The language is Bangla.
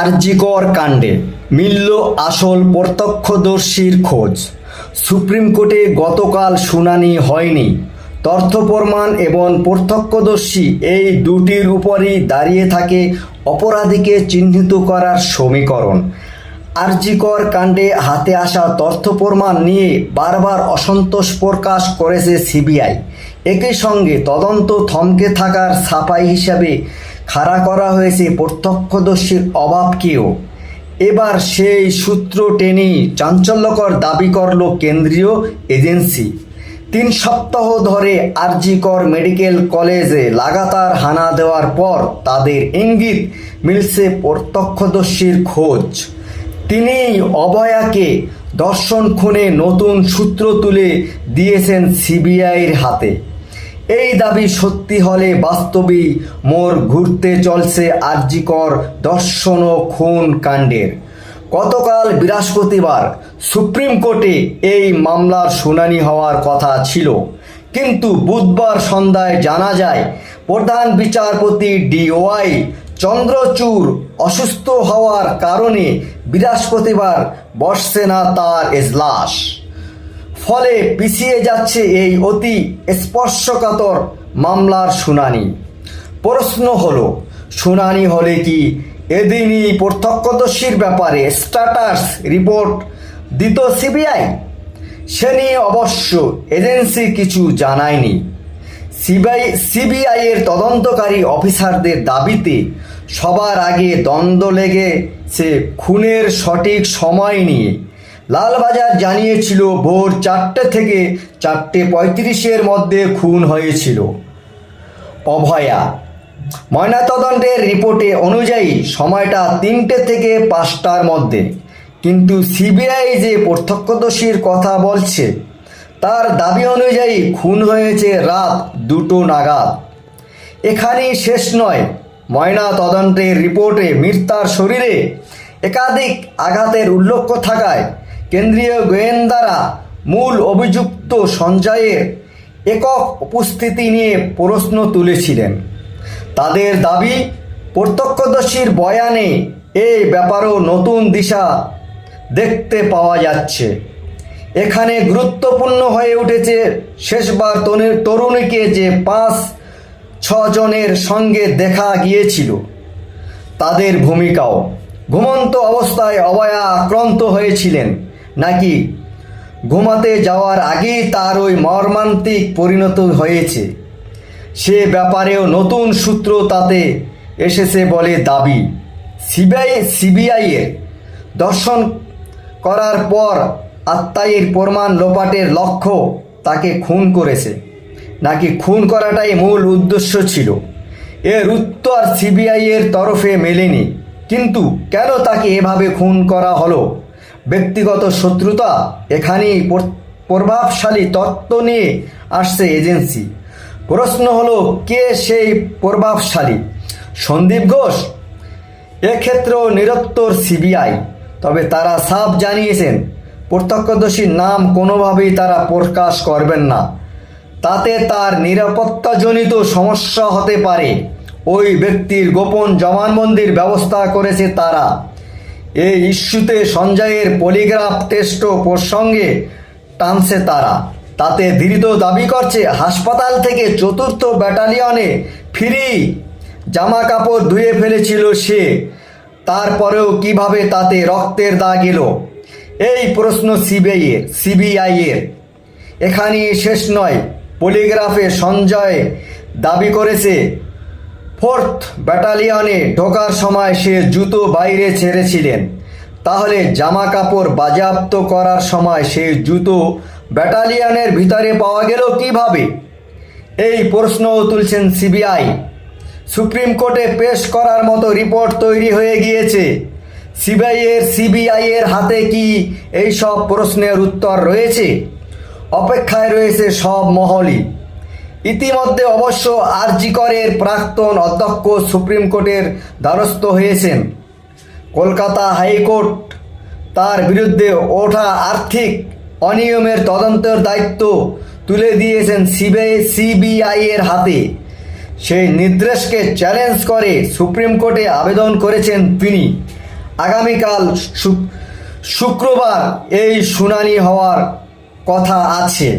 আরজিকর কাণ্ডে মিলল আসল প্রত্যক্ষদর্শীর খোঁজ। সুপ্রিম কোর্টে গতকাল শুনানি হয়নি। তথ্য প্রমাণ এবং প্রত্যক্ষদর্শী এই দুটির উপরই দাঁড়িয়ে থাকে অপরাধীকে চিহ্নিত করার সমীকরণ। আরজিকর কাণ্ডে হাতে আসা তথ্য প্রমাণ নিয়ে বারবার অসন্তোষ প্রকাশ করেছে সিবিআই। একই সঙ্গে তদন্ত থমকে থাকার সাফাই হিসাবে খাড়া করা হয়েছে প্রত্যক্ষদর্শীর অভাবকেও। এবার সেই সূত্র টেনেই চাঞ্চল্যকর দাবি করল কেন্দ্রীয় এজেন্সি। তিন সপ্তাহ ধরে আরজিকর মেডিকেল কলেজে লাগাতার হানা দেওয়ার পর তাদের ইঙ্গিত মিলছে প্রত্যক্ষদর্শীর খোঁজ। তিনি অবয়াকে দর্শন খুনে নতুন সূত্র তুলে দিয়েছেন সিবিআইয়ের হাতে। এই দাবি সত্যি হলে বাস্তবেই মোর ঘুরতে চলছে আরজিকর দর্শন ও খুন কাণ্ডের। গতকাল বৃহস্পতিবার সুপ্রিম কোর্টে এই মামলার শুনানি হওয়ার কথা ছিল। কিন্তু বুধবার সন্ধ্যায় জানা যায়, প্রধান বিচারপতি ডিওয়াই চন্দ্রচূড় অসুস্থ হওয়ার কারণে বৃহস্পতিবার বসছে না তার এজলাস। ফলে পিছিয়ে যাচ্ছে এই অতি স্পর্শকাতর মামলার শুনানি। প্রশ্ন হলো, শুনানি হলে কি এদিনই প্রত্যক্ষদর্শীর ব্যাপারে স্ট্যাটাস রিপোর্ট দিত সিবিআই? সে নিয়ে অবশ্য এজেন্সি কিছু জানায়নি। সিবিআই সিবিআই এর তদন্তকারী অফিসারদের দাবিতে সবার আগে দ্বন্দ্ব লেগেছে খুনের সঠিক সময় নিয়ে। লালবাজার জানিয়েছিল ভোর চারটে থেকে চারটে পঁয়ত্রিশের মধ্যে খুন হয়েছিল। অভয়া, ময়নাতদন্তের রিপোর্টে অনুযায়ী সময়টা তিনটে থেকে পাঁচটার মধ্যে। কিন্তু সিবিআই যে প্রত্যক্ষদর্শীর কথা বলছে, তার দাবি অনুযায়ী খুন হয়েছে রাত দুটো নাগাদ। এখানেই শেষ নয়। ময়না তদন্তের রিপোর্টে মৃতার শরীরে একাধিক আঘাতের উল্লেখ থাকায় কেন্দ্রীয় গোয়েন্দারা মূল অভিযুক্ত সঞ্জয়ের একক উপস্থিতি নিয়ে প্রশ্ন তুলেছিলেন। তাদের দাবি, প্রত্যক্ষদর্শীর বয়ানে এই ব্যাপারেও নতুন দিশা দেখতে পাওয়া যাচ্ছে। এখানে গুরুত্বপূর্ণ হয়ে উঠেছে শেষবার তরুণী- তরুণীকে যে পাঁচ ছজনের সঙ্গে দেখা গিয়েছিল। তাদের ভূমিকাও। ঘুমন্ত অবস্থায় অবয়া আক্রান্ত হয়েছিলেন। নাকি ঘুমাতে যাওয়ার আগেই তার ওই মর্মান্তিক পরিণত হয়েছে। সে ব্যাপারেও নতুন সূত্র তাতে এসেছে বলে দাবি। সিবিআই সিবিআইয়ের দর্শন করার পর আত্মাইয়ের প্রমাণ লোপাটের লক্ষ্য তাকে খুন করেছে। নাকি খুন করাটাই মূল উদ্দেশ্য ছিল। এর উত্তর সিবিআইয়ের তরফে মেলেনি। কিন্তু কেন তাকে এভাবে খুন করা হলো? ব্যক্তিগত শত্রুতা, এখানেই প্রভাবশালী তত্ত্ব নিয়ে আসছে এজেন্সি। প্রশ্ন হলো, কে সেই প্রভাবশালী? সন্দীপ ঘোষ? এক্ষেত্রেও নিরত্তর সিবিআই, তবে তারা সাফ জানিয়েছেন, প্রত্যক্ষদর্শীর নাম কোনোভাবেই তারা প্রকাশ করবেন না। তাতে তার নিরাপত্তাজনিত সমস্যা হতে পারে। ওই ব্যক্তির গোপন জবানবন্দির ব্যবস্থা করেছে তারা। এই ইস্যুতে সঞ্জয়ের পলিগ্রাফ টেস্টও প্রসঙ্গে টানছে তারা। তাতে ধৃত দাবি করছে, হাসপাতাল থেকে চতুর্থ ব্যাটালিয়নে ফিরি জামা কাপড় ধুয়ে ফেলেছিল সে। তারপরেও কীভাবে তাতে রক্তের দাগ এলো? এই প্রশ্ন সিবিআই এর সিবিআই এর। এখানেই শেষ নয়। পলিগ্রাফে সঞ্জয় দাবি করেছে ফোর্থ ব্যাটালিয়নে ঢোকার সময় সে জুতো বাইরে ছেড়েছিলেন। তাহলে জামা কাপড় বাজেয়াপ্ত করার সময় সে জুতো ব্যাটালিয়নের ভিতরে পাওয়া গেল কীভাবে? এই প্রশ্নও তুলছেন সিবিআই। সুপ্রিম কোর্টে পেশ করার মতো রিপোর্ট তৈরি হয়ে গিয়েছে। সিবিআই এর সিবিআই এর হাতে কি এই সব প্রশ্নের উত্তর রয়েছে? অপেক্ষায় রয়েছে সব মহলই। ইতিমধ্যে অবশ্য আরজিকরের প্রাক্তন অধ্যক্ষ সুপ্রিম কোর্টের দ্বারস্থ হয়েছেন। কলকাতা হাইকোর্ট তার বিরুদ্ধে ওঠা আর্থিক অনিয়মের তদন্তের দায়িত্ব তুলে দিয়েছেন সিবিআই সিবিআই এর হাতে। সেই নির্দেশকে চ্যালেঞ্জ করে সুপ্রিম কোর্টে আবেদন করেছেন তিনি। আগামীকাল শুক্রবার এই শুনানি হওয়ার কথা আছে।